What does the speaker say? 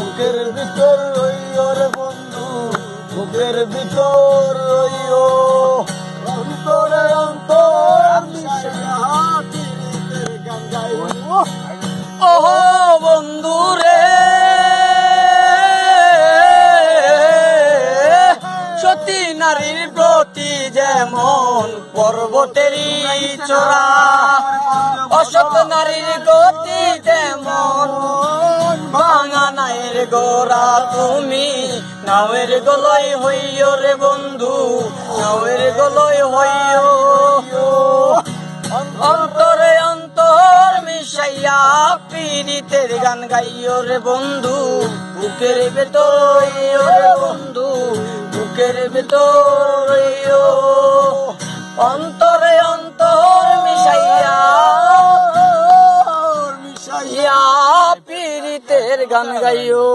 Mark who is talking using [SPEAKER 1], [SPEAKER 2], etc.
[SPEAKER 1] বুকের ভিতর রইও রে বন্ধু, বুকের ভিতর রইও অন্তরে অন্তর
[SPEAKER 2] ওহো বন্ধু রে, সতী নারীর প্রতি যেমন পর্বতেরই চোরা অসত নারীর গতি যেমন গোরা তুমি, নাওয়ের গলই হইও রে বন্ধু, নাওয়ের গলই হইও। অন্তরে অন্তর মিশাইয়া পীড়িতের গান গাইও রে বন্ধু, বুকের ভেতর রইও রে বন্ধু, বুকের ভেতর অন্তরে অন্তর
[SPEAKER 1] মিশাইয়া
[SPEAKER 2] ইয়া পীড়িতের গান গাইও।